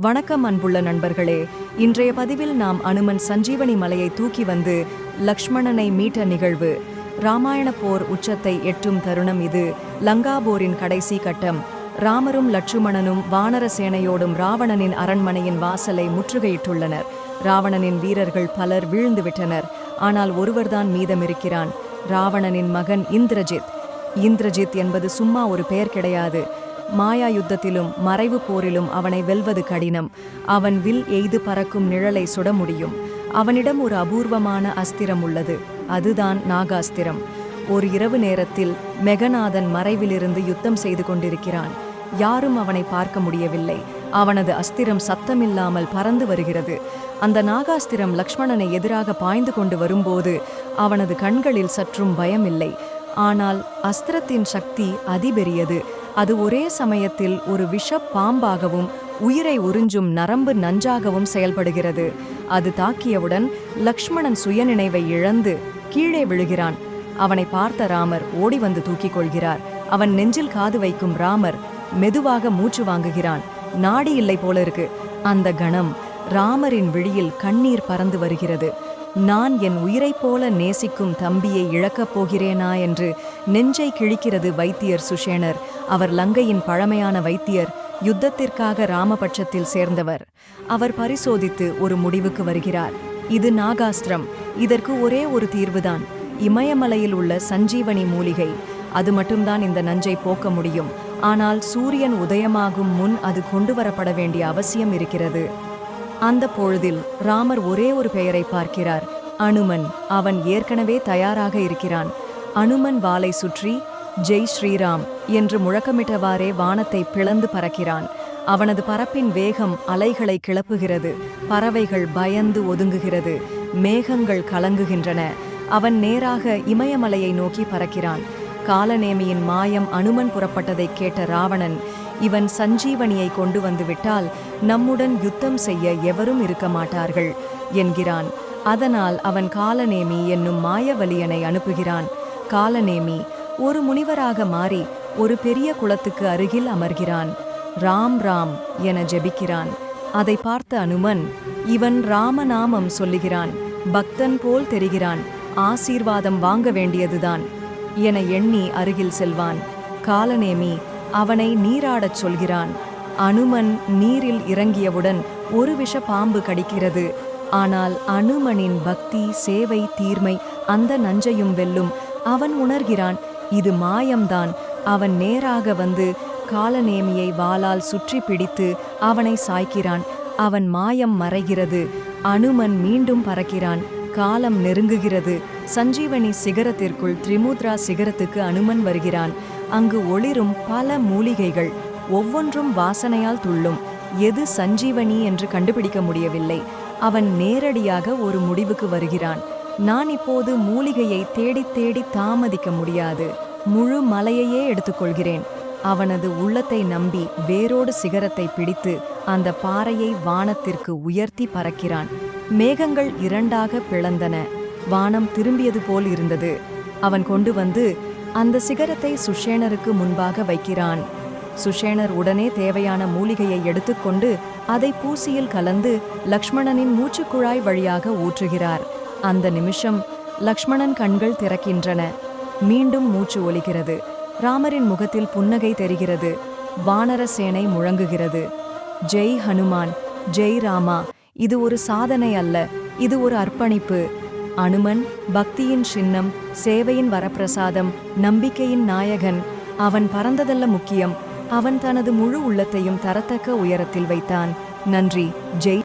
வணக்கம் அன்புள்ள நண்பர்களே. இன்றைய பதிவில் நாம் அனுமன் சஞ்சீவனி மலையை தூக்கி வந்து லக்ஷ்மணனை மீட்ட நிகழ்வு. ராமாயண போர் உச்சத்தை எட்டும் தருணம் இது. லங்காபோரின் கடைசி கட்டம். ராமரும் லட்சுமணனும் வானர சேனையோடும் ராவணனின் அரண்மனையின் வாசலை முற்றுகையிட்டுள்ளனர். ராவணனின் வீரர்கள் பலர் வீழ்ந்துவிட்டனர் ஆனால் ஒருவர்தான் மீதமிருக்கிறான். ராவணனின் மகன் இந்திரஜித். இந்திரஜித் என்பது சும்மா ஒரு பெயர் கிடையாது. மாயா யுத்தத்திலும் மறைவு போரிலும் அவனை வெல்வது கடினம். அவன் வில் எய்து பறக்கும் நிழலை சுட முடியும். அவனிடம் ஒரு அபூர்வமான அஸ்திரம் உள்ளது. அதுதான் நாகாஸ்திரம். ஒரு இரவு நேரத்தில் மெகநாதன் மறைவிலிருந்து யுத்தம் செய்து கொண்டிருக்கிறான். யாரும் அவனை பார்க்க முடியவில்லை. அவனது அஸ்திரம் சத்தமில்லாமல் பறந்து வருகிறது. அந்த நாகாஸ்திரம் லக்ஷ்மணனை எதிராக பாய்ந்து கொண்டு வரும்போது அவனது கண்களில் சற்றும் பயமில்லை. ஆனால் அஸ்திரத்தின் சக்தி அதிபெரியது. அது ஒரே சமயத்தில் ஒரு விஷ பாம்பாகவும் உயிரை உறிஞ்சும் நரம்பு நஞ்சாகவும் செயல்படுகிறது. அது தாக்கியவுடன் லக்ஷ்மணன் சுயநினைவை இழந்து கீழே விழுகிறான். அவனை பார்த்த ராமர் ஓடி வந்து தூக்கிக் கொள்கிறார். அவன் நெஞ்சில் காது வைக்கும் ராமர் மெதுவாக மூச்சு வாங்குகிறான். நாடி இல்லை போல இருக்கு. அந்த கணம் ராமரின் விழியில் கண்ணீர் பறந்து வருகிறது. நான் என் உயிரைப் போல நேசிக்கும் தம்பியை இழக்கப் போகிறேனா என்று நெஞ்சை கிழிக்கிறது வைத்தியர் சுஷேனர் அவர் லங்கையின் பழமையான வைத்தியர் யுத்தத்திற்காக ராமபட்சத்தில் சேர்ந்தவர். அவர் பரிசோதித்து ஒரு முடிவுக்கு வருகிறார். இது நாகாஸ்திரம். இதற்கு ஒரே ஒரு தீர்வுதான். இமயமலையில் உள்ள சஞ்சீவனி மூலிகை. அது மட்டும்தான் இந்த நஞ்சை போக்க முடியும். ஆனால் சூரியன் உதயமாகும் முன் அது கொண்டு வரப்பட வேண்டிய அவசியம் இருக்கிறது. அந்த பொழுதில் ராமர் ஒரே ஒரு பெயரை பார்க்கிறார். அனுமன் அவன் ஏற்கனவே தயாராக இருக்கிறான். அனுமன் வாளை சுற்றி ஜெய் ஸ்ரீராம் என்று முழக்கமிட்டவாறே வானத்தை பிளந்து பறக்கிறான். அவனது பறப்பின் வேகம் அலைகளை கிளப்புகிறது. பறவைகள் பயந்து ஒதுங்குகிறது. மேகங்கள் கலங்குகின்றன. அவன் நேராக இமயமலையை நோக்கி பறக்கிறான். காலநேமியின் மாயம் அனுமன் புறப்பட்டதைக் கேட்ட ராவணன் இவன் சஞ்சீவனியை கொண்டு வந்துவிட்டால் நம்முடன் யுத்தம் செய்ய எவரும் இருக்க மாட்டார்கள் என்கிறான். அதனால் அவன் காலநேமி என்னும் மாயவலியனை அனுப்புகிறான். காலநேமி ஒரு முனிவராக மாறி ஒரு பெரிய குளத்துக்கு அருகில் அமர்கிறான். ராம் ராம் என ஜெபிக்கிறான். அதை பார்த்த அனுமன் இவன் ராமநாமம் சொல்லுகிறான் பக்தன் போல் தெரிகிறான் ஆசீர்வாதம் வாங்க வேண்டியதுதான் என எண்ணி அருகில் செல்வான். காலநேமி அவனை நீராடச் சொல்கிறான். அனுமன் நீரில் இறங்கியவுடன் ஒரு விஷ பாம்பு கடிக்கிறது. ஆனால் அனுமனின் பக்தி சேவை தீர்மை அந்த நஞ்சையும் வெல்லும். அவன் உணர்கிறான் இது மாயம்தான். அவன் நேராக வந்து காலநேமியை வாளால் சுற்றி பிடித்து அவனை சாய்க்கிறான். அவன் மாயம் மறைகிறது. அனுமன் மீண்டும் பறக்கிறான். காலம் நெருங்குகிறது. சஞ்சீவனி சிகரத்திற்குள் திரிமுத்ரா சிகரத்துக்கு அனுமன் வருகிறான். அங்கு ஒளிரும் பல மூலிகைகள் ஒவ்வொன்றும் வாசனையால் துள்ளும். எது சஞ்சீவனி என்று கண்டுபிடிக்க முடியவில்லை. அவன் நேரடியாக ஒரு முடிவுக்கு வருகிறான். நான் இப்போது மூலிகையை தேடித் தேடி தாமதிக்க முடியாது. முழு மலையையே எடுத்துக்கொள்கிறேன். அவனது உள்ளத்தை நம்பி வேரோடு சிகரத்தை பிடித்து அந்த பாறையை வானத்திற்கு உயர்த்தி பறக்கிறான். மேகங்கள் இரண்டாக பிளந்தன. வானம் திரும்பியது போல் இருந்தது. அவன் கொண்டு வந்து அந்த சிகரத்தை சுஷேனருக்கு முன்பாக வைக்கிறான். சுஷேணர் உடனே தேவையான மூலிகையை எடுத்துக்கொண்டு அதை பூசியில் கலந்து லக்ஷ்மணனின் மூச்சுக்குழாய் வழியாக ஊற்றுகிறார். அந்த நிமிஷம் லக்ஷ்மணன் கண்கள் திறக்கின்றன. மீண்டும் மூச்சு ஒலிக்கிறது. ராமரின் முகத்தில் புன்னகை தெரிகிறது. வானர சேனை முழங்குகிறது. ஜெய் ஹனுமான்! ஜெய் ராமா! இது ஒரு சாதனை அல்ல. இது ஒரு அர்ப்பணிப்பு. அனுமன் பக்தியின் சின்னம் சேவையின் வரப்பிரசாதம் நம்பிக்கையின் நாயகன் அவன் பறந்ததல்ல முக்கியம் அவன் தனது முழு உள்ளத்தையும் தரத்தக்க உயரத்தில் வைத்தான். நன்றி. ஜெய்